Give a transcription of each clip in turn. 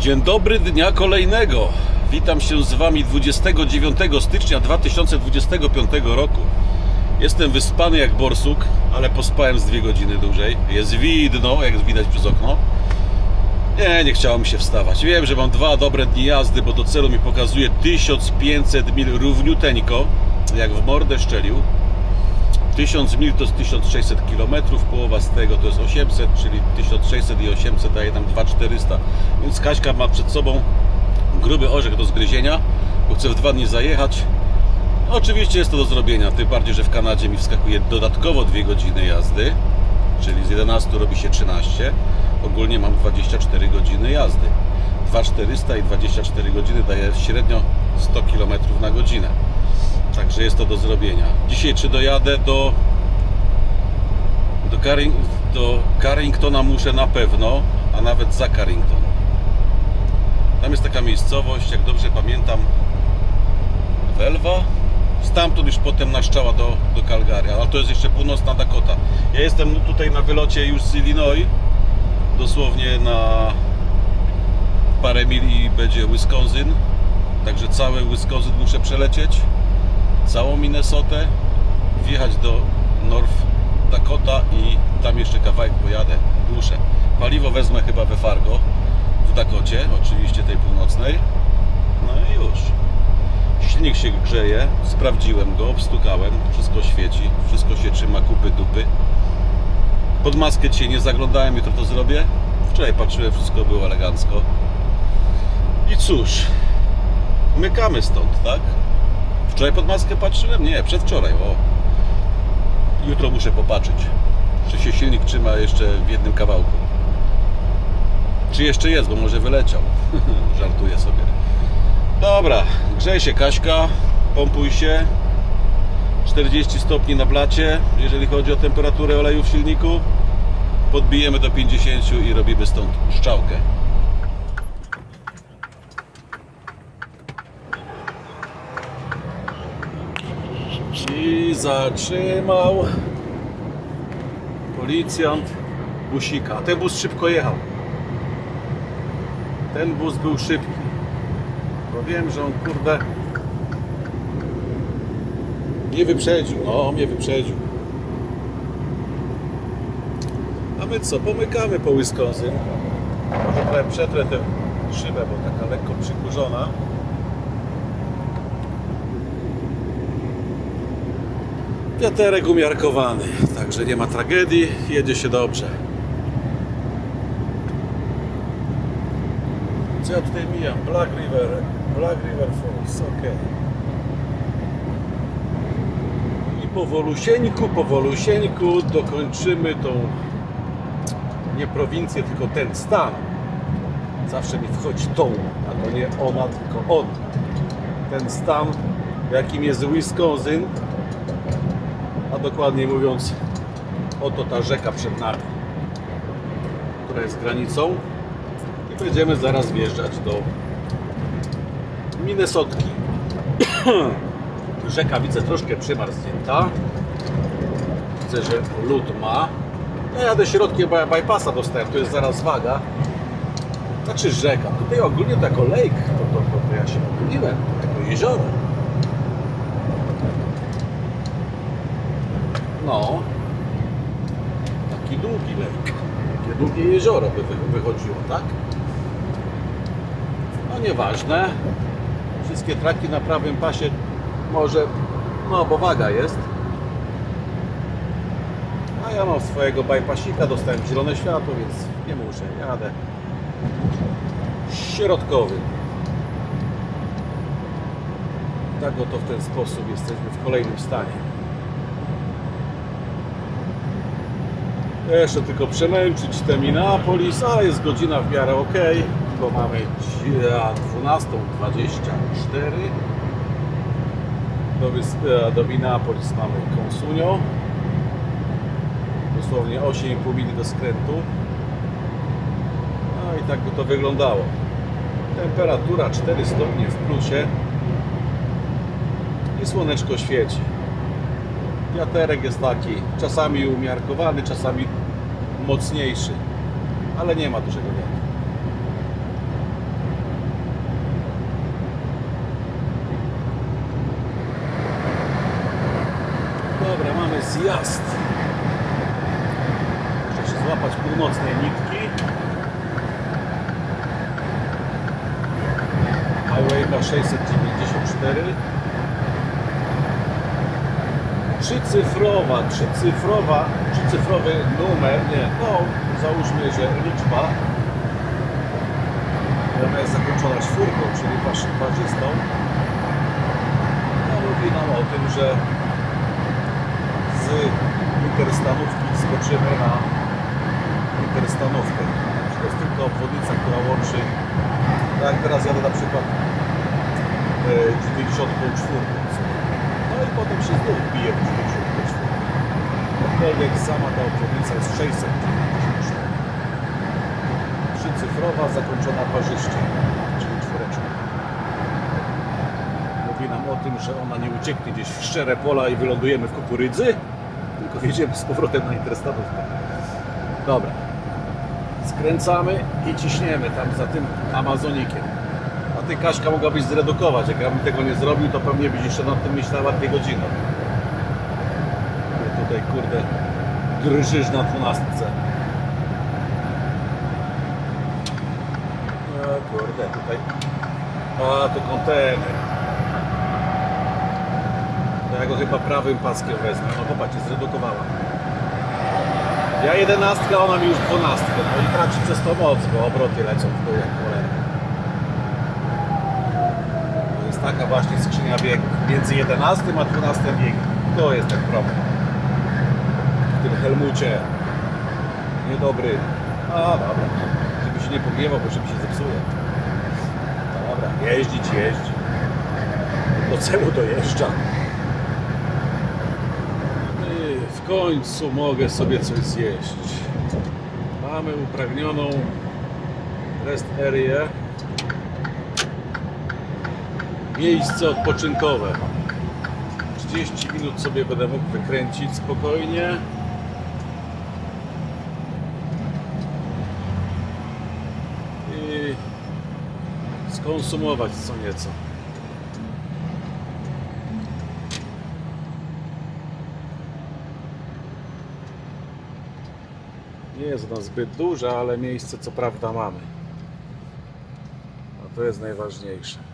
Dzień dobry dnia kolejnego. Witam się z Wami 29 stycznia 2025 roku. Jestem wyspany jak borsuk, ale pospałem z dwie godziny dłużej. Jest widno, jak widać przez okno. Nie, nie chciało mi się wstawać. Wiem, że mam dwa dobre dni jazdy, bo do celu mi pokazuje 1500 mil równiuteńko, jak w mordę szczelił. 1000 mil to jest 1600 km, połowa z tego to jest 800, czyli 1600 i 800 daje nam 2400. Więc Kaśka ma przed sobą gruby orzech do zgryzienia, bo chce w dwa dni zajechać. Oczywiście jest to do zrobienia, tym bardziej, że w Kanadzie mi wskakuje dodatkowo 2 godziny jazdy, czyli z 11 robi się 13. Ogólnie mam 24 godziny jazdy. 2400 i 24 godziny daje średnio 100 km na godzinę. Także jest to do zrobienia. Dzisiaj czy dojadę do do, Carring, do Carringtona muszę na pewno, a nawet za Carrington. Tam jest taka miejscowość, jak dobrze pamiętam, Welwa. Stamtąd już potem naszczała do, do Calgary, ale to jest jeszcze północna Dakota. Ja jestem tutaj na wylocie już z Illinois, dosłownie na parę mil i będzie Wisconsin. Także cały Wisconsin muszę przelecieć całą Minnesotę, wjechać do North Dakota i tam jeszcze kawałek pojadę. Muszę. Paliwo wezmę chyba we Fargo w Dakocie, oczywiście tej północnej. No i już. Silnik się grzeje, sprawdziłem go, obstukałem, wszystko świeci, wszystko się trzyma kupy dupy. Pod maskę dzisiaj nie zaglądałem, jutro to zrobię. Wczoraj patrzyłem, wszystko było elegancko. I cóż, mykamy stąd, tak? Wczoraj pod maskę patrzyłem? Nie, przedwczoraj, o. Jutro muszę popatrzeć, czy się silnik trzyma jeszcze w jednym kawałku. Czy jeszcze jest, bo może wyleciał. Żartuję sobie. Dobra, grzej się Kaśka, pompuj się. 40 stopni na blacie, jeżeli chodzi o temperaturę oleju w silniku. Podbijemy do 50 i robimy stąd szczałkę. I zatrzymał policjant busika. A ten bus szybko jechał. Ten bus był szybki. Bo wiem, że on kurde nie wyprzedził. No, mnie wyprzedził. A my co? Pomykamy po Wisconsin. Może trochę przetrę tę szybę, bo taka lekko przykurzona. Wiaterek umiarkowany, także nie ma tragedii, jedzie się dobrze. Co ja tutaj mijam? Black River, Black River Falls, ok. I powolusieńku, powolusieńku dokończymy tą nie prowincję, tylko ten stan. Zawsze mi wchodzi tą, a to nie ona, tylko on. Ten stan, jakim jest Wisconsin, dokładniej mówiąc, oto ta rzeka przed nami, która jest granicą. I będziemy zaraz wjeżdżać do Minnesotki. Rzeka widzę troszkę przymarznięta. Widzę, że lód ma. Ja jadę środkiem by- bypassa dostałem, to jest zaraz waga. Znaczy rzeka. Tutaj ogólnie to jako lake, to, to, to, to ja się pomyliłem, jako jezioro. No. Taki długi lejk. Takie długie jezioro by wy- wychodziło, tak? No nieważne. Wszystkie traki na prawym pasie może, no bo waga jest. A ja mam swojego bypassika, dostałem zielone światło, więc nie muszę, jadę. Środkowy. Tak oto w ten sposób jesteśmy w kolejnym stanie. Jeszcze tylko przemęczyć te Minneapolis, a jest godzina w miarę ok, bo mamy dzi- 12.24. Do, do Minneapolis mamy Konsunio. Dosłownie 8,5 mili do skrętu. No i tak by to wyglądało. Temperatura 4 stopnie w plusie. I słoneczko świeci. Wiaterek jest taki, czasami umiarkowany, czasami mocniejszy, ale nie ma dużego wiatru. Dobra, mamy zjazd. Muszę się złapać północnej nitki. Highway 694 Trzycyfrowa, trzycyfrowa, trzycyfrowy numer, nie, no załóżmy, że liczba ona jest zakończona czwórką, czyli parzystą. No mówi nam o tym, że z interstanówki skoczymy na interstanówkę. To jest tylko obwodnica, która łączy, tak jak teraz jadę na przykład e, 94. No i potem się znów bije w 94. Aczkolwiek sama ta obwodnica jest 694. Trzycyfrowa, zakończona parzyście, czyli czwóreczka. Mówi nam o tym, że ona nie ucieknie gdzieś w szczere pola i wylądujemy w kukurydzy, tylko jedziemy z powrotem na interstatówkę. Dobra. Skręcamy i ciśniemy tam za tym Amazonikiem. Ty Kaśka mogłabyś zredukować. Jak ja bym tego nie zrobił, to pewnie byś jeszcze nad tym myślała dwie godziny. Ty tutaj kurde drżysz na dwunastce. No kurde, tutaj. A to kontener. To ja go chyba prawym paskiem wezmę. No popatrzcie, zredukowała. Ja jedenastka, ona mi już dwunastkę. No i traci przez to moc, bo obroty lecą w dół jak cholera. To jest taka właśnie skrzynia biegów. Między 11 a 12 biegiem. To jest ten problem. W tym Helmucie. Niedobry. A dobra. Żeby się nie pogniewał, bo żeby się zepsuje. Dobra, jeździć, jeździ. Do celu dojeżdża. I w końcu mogę sobie coś zjeść. Mamy upragnioną rest area. Miejsce odpoczynkowe. 30 minut sobie będę mógł wykręcić spokojnie. I skonsumować co nieco. Nie jest ona zbyt duża, ale miejsce co prawda mamy. A to jest najważniejsze.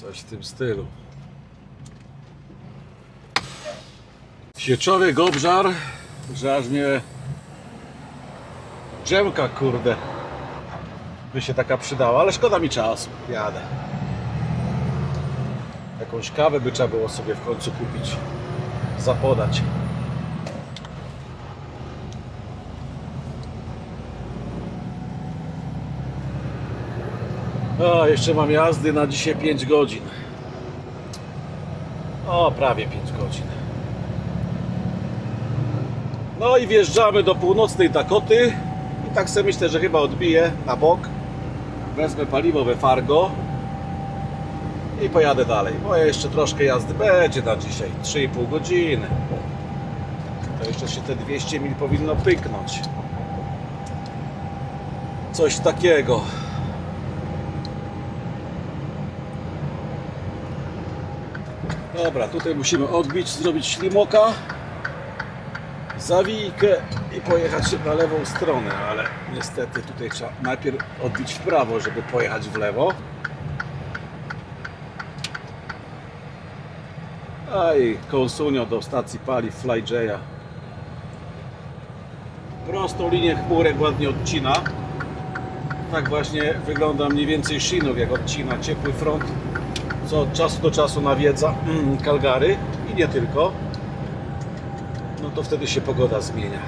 Coś w tym stylu. Sieczowiek obżar, że mnie drzemka kurde by się taka przydała, ale szkoda mi czasu. Jadę. Jakąś kawę by trzeba było sobie w końcu kupić, zapodać. O, jeszcze mam jazdy na dzisiaj 5 godzin. O, prawie 5 godzin. No i wjeżdżamy do północnej Dakoty. I tak sobie myślę, że chyba odbiję na bok. Wezmę paliwo we Fargo. I pojadę dalej. Bo jeszcze troszkę jazdy będzie na dzisiaj. 3,5 godziny. To jeszcze się te 200 mil powinno pyknąć. Coś takiego. Dobra, tutaj musimy odbić, zrobić ślimoka, zawijkę i pojechać na lewą stronę, ale niestety tutaj trzeba najpierw odbić w prawo, żeby pojechać w lewo. A i konsunio do stacji paliw FlyJ'a. Prostą linię chmurek ładnie odcina. Tak właśnie wygląda mniej więcej Shinów, jak odcina ciepły front co od czasu do czasu nawiedza mm, Calgary i nie tylko, no to wtedy się pogoda zmienia.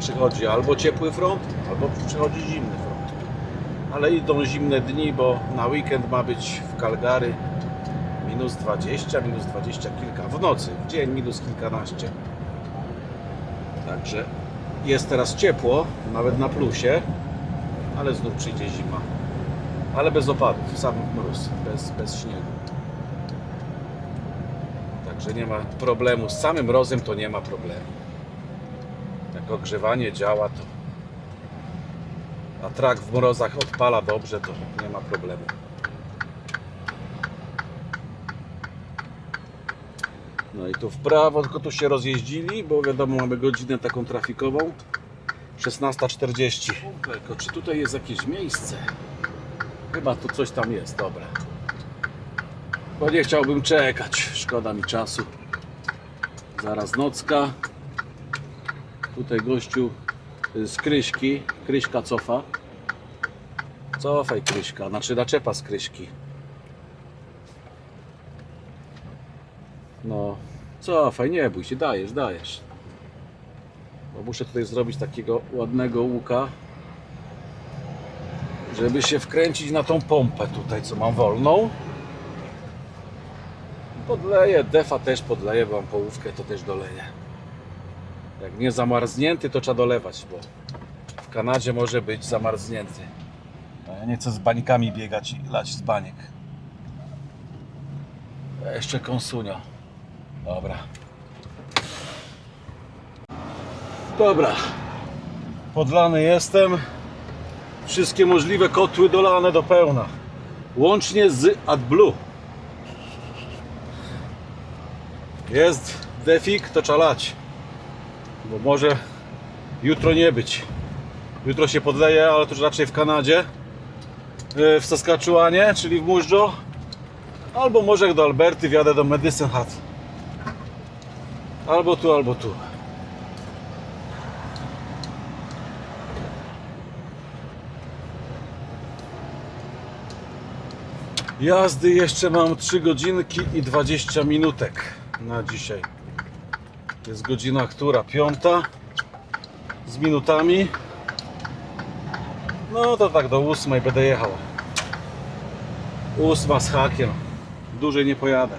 Przychodzi albo ciepły front, albo przychodzi zimny front. Ale idą zimne dni, bo na weekend ma być w Calgary minus 20, minus 20 kilka. W nocy, w dzień minus kilkanaście. Także jest teraz ciepło, nawet na plusie, ale znów przyjdzie zima ale bez opadów, sam mróz, bez, bez śniegu. Także nie ma problemu. Z samym mrozem to nie ma problemu. Jak ogrzewanie działa, to a trak w mrozach odpala dobrze, to nie ma problemu. No i tu w prawo, tylko tu się rozjeździli, bo wiadomo, mamy godzinę taką trafikową. 16.40. Tylko czy tutaj jest jakieś miejsce? Chyba tu coś tam jest, dobra. Bo nie chciałbym czekać, szkoda mi czasu. Zaraz nocka. Tutaj gościu z Kryśki, Kryśka cofa. Cofaj Kryśka, znaczy naczepa z Kryśki. No, cofaj, nie bój się, dajesz, dajesz. Bo muszę tutaj zrobić takiego ładnego łuka, żeby się wkręcić na tą pompę tutaj, co mam wolną. Podleję, defa też podleję, bo mam połówkę, to też doleję. Jak nie zamarznięty, to trzeba dolewać, bo w Kanadzie może być zamarznięty. A ja nie chcę z bańkami biegać i lać z baniek. Jeszcze konsunio. Dobra. Dobra. Podlany jestem. Wszystkie możliwe kotły dolane do pełna. Łącznie z AdBlue. Jest defik, to trzeba lać. Bo może jutro nie być. Jutro się podleje, ale to już raczej w Kanadzie. Yy, W Saskatchewanie, czyli w Móżdżo. Albo może do Alberty wjadę do Medicine Hat. Albo tu, albo tu. Jazdy jeszcze mam 3 godzinki i 20 minutek na dzisiaj. Jest godzina która? Piąta z minutami. No to tak do ósmej będę jechał. Ósma z hakiem. Dłużej nie pojadę.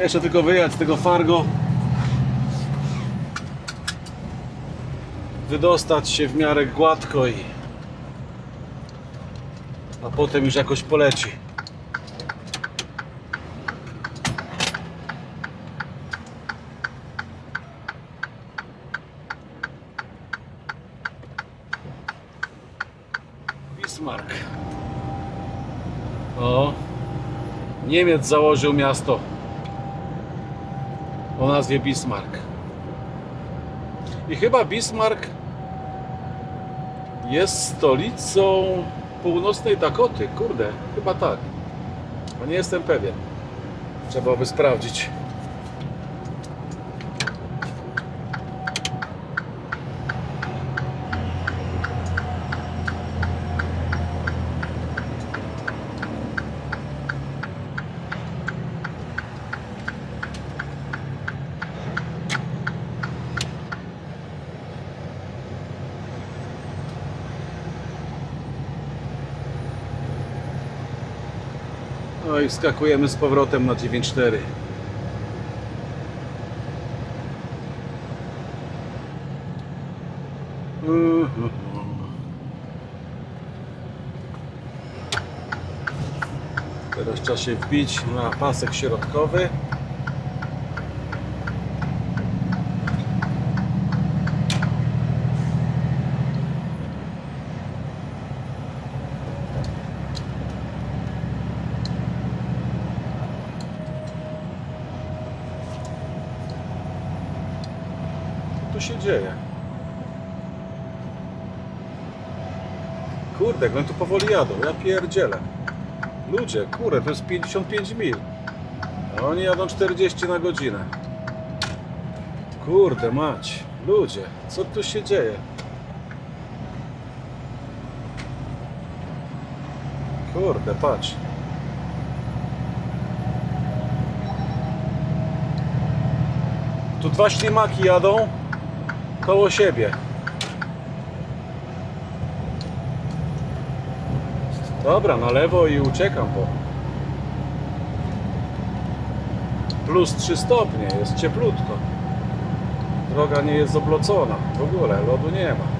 Jeszcze tylko wyjechać z tego Fargo. Wydostać się w miarę gładko i a potem już jakoś poleci. Bismarck. O, Niemiec założył miasto o nazwie Bismarck. I chyba Bismarck jest stolicą północnej Dakoty. Kurde, chyba tak. A nie jestem pewien. Trzeba by sprawdzić. No i skakujemy z powrotem na 9.4. Mhm. Teraz trzeba się wbić na pasek środkowy. Tu się dzieje? Kurde, jak tu powoli jadą, ja pierdzielę. Ludzie, kurde, to jest 55 mil. A oni jadą 40 na godzinę. Kurde mać, ludzie, co tu się dzieje? Kurde, patrz. Tu dwa ślimaki jadą koło siebie. Dobra, na lewo i uciekam, bo plus 3 stopnie, jest cieplutko. Droga nie jest oblocona, w ogóle lodu nie ma.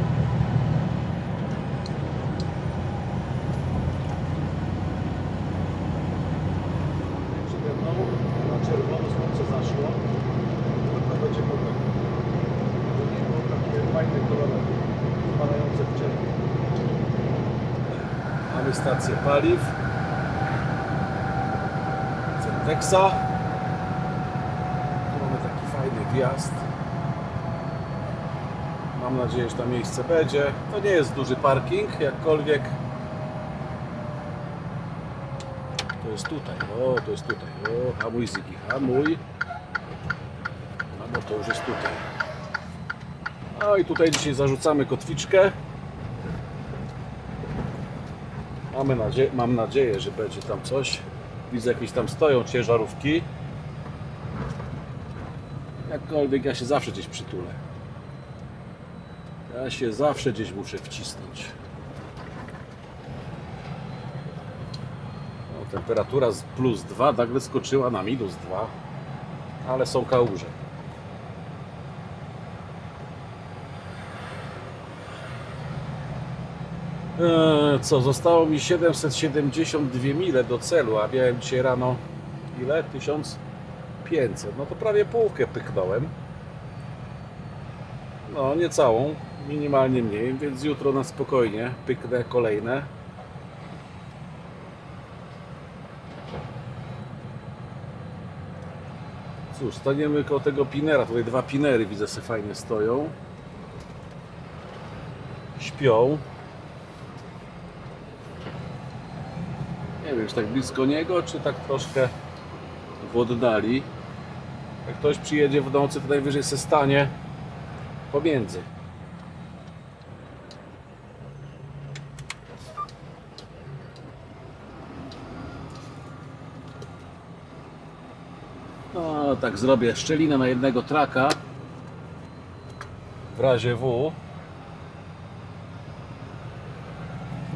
Paliw. Centexa. Tu mamy taki fajny wjazd. Mam nadzieję, że tam miejsce będzie. To nie jest duży parking, jakkolwiek. To jest tutaj, o, to jest tutaj. O, hamuj Ziggy, hamuj. No to już jest tutaj. No i tutaj dzisiaj zarzucamy kotwiczkę. Mamy mam nadzieję, że będzie tam coś. Widzę, jakieś tam stoją ciężarówki. Jakkolwiek ja się zawsze gdzieś przytulę. Ja się zawsze gdzieś muszę wcisnąć. No, temperatura z plus 2 nagle skoczyła na minus 2, ale są kałuże. Co, zostało mi 772 mile do celu, a miałem dzisiaj rano ile? 1500. No to prawie połówkę pyknąłem. No, nie całą, minimalnie mniej, więc jutro na spokojnie pyknę kolejne. Cóż, staniemy koło tego pinera. Tutaj dwa pinery widzę, se fajnie stoją. Śpią. Wiem, czy tak blisko niego, czy tak troszkę w oddali. Jak ktoś przyjedzie w nocy, to najwyżej se stanie pomiędzy. No, tak zrobię szczelinę na jednego traka. W razie W.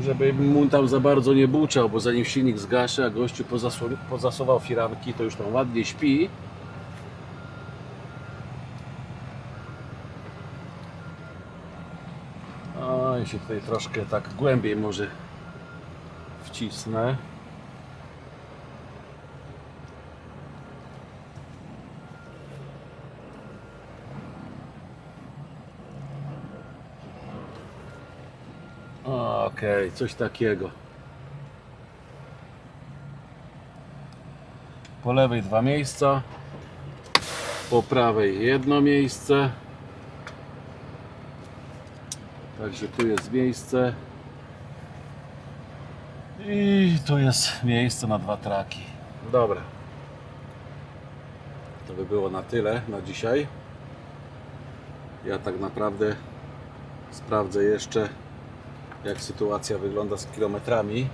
Żeby mu tam za bardzo nie buczał, bo zanim silnik zgaszy, a gościu pozasł- pozasuwał firanki, to już tam ładnie śpi. O, i się tutaj troszkę tak głębiej może wcisnę. Okej, coś takiego. Po lewej dwa miejsca, po prawej jedno miejsce. Także tu jest miejsce. I tu jest miejsce na dwa traki. Dobra. To by było na tyle na dzisiaj. Ja tak naprawdę sprawdzę jeszcze jak sytuacja wygląda z kilometrami.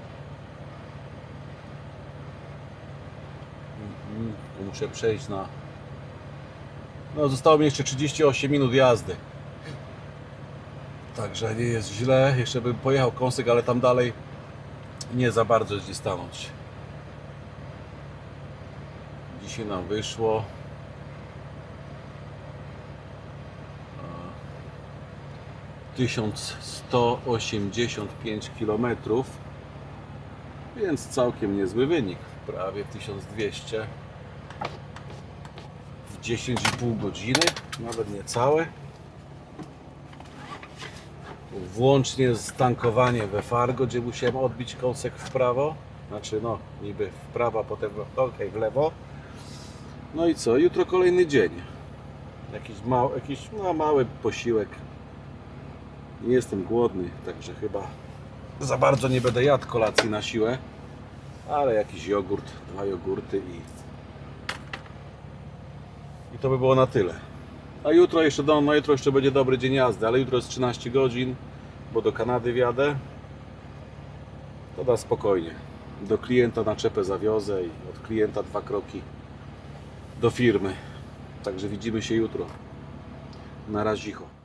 Mhm, Muszę przejść na. No, zostało mi jeszcze 38 minut jazdy. Także nie jest źle. Jeszcze bym pojechał kąsek, ale tam dalej nie za bardzo jest gdzie stanąć. Dzisiaj nam wyszło. 1185 km, więc całkiem niezły wynik. Prawie 1200 w 10,5 godziny, nawet niecałe. Włącznie z tankowaniem we Fargo, gdzie musiałem odbić kąsek w prawo. Znaczy, no, niby w prawo, potem w, okej, w lewo. No i co? Jutro kolejny dzień. Jakiś, mał, jakiś no, mały posiłek nie jestem głodny, także chyba za bardzo nie będę jadł kolacji na siłę. Ale jakiś jogurt, dwa jogurty i, i to by było na tyle. A jutro jeszcze, no, no jutro jeszcze będzie dobry dzień jazdy, ale jutro jest 13 godzin, bo do Kanady wjadę. To da spokojnie. Do klienta naczepę zawiozę i od klienta dwa kroki do firmy. Także widzimy się jutro. Na razicho.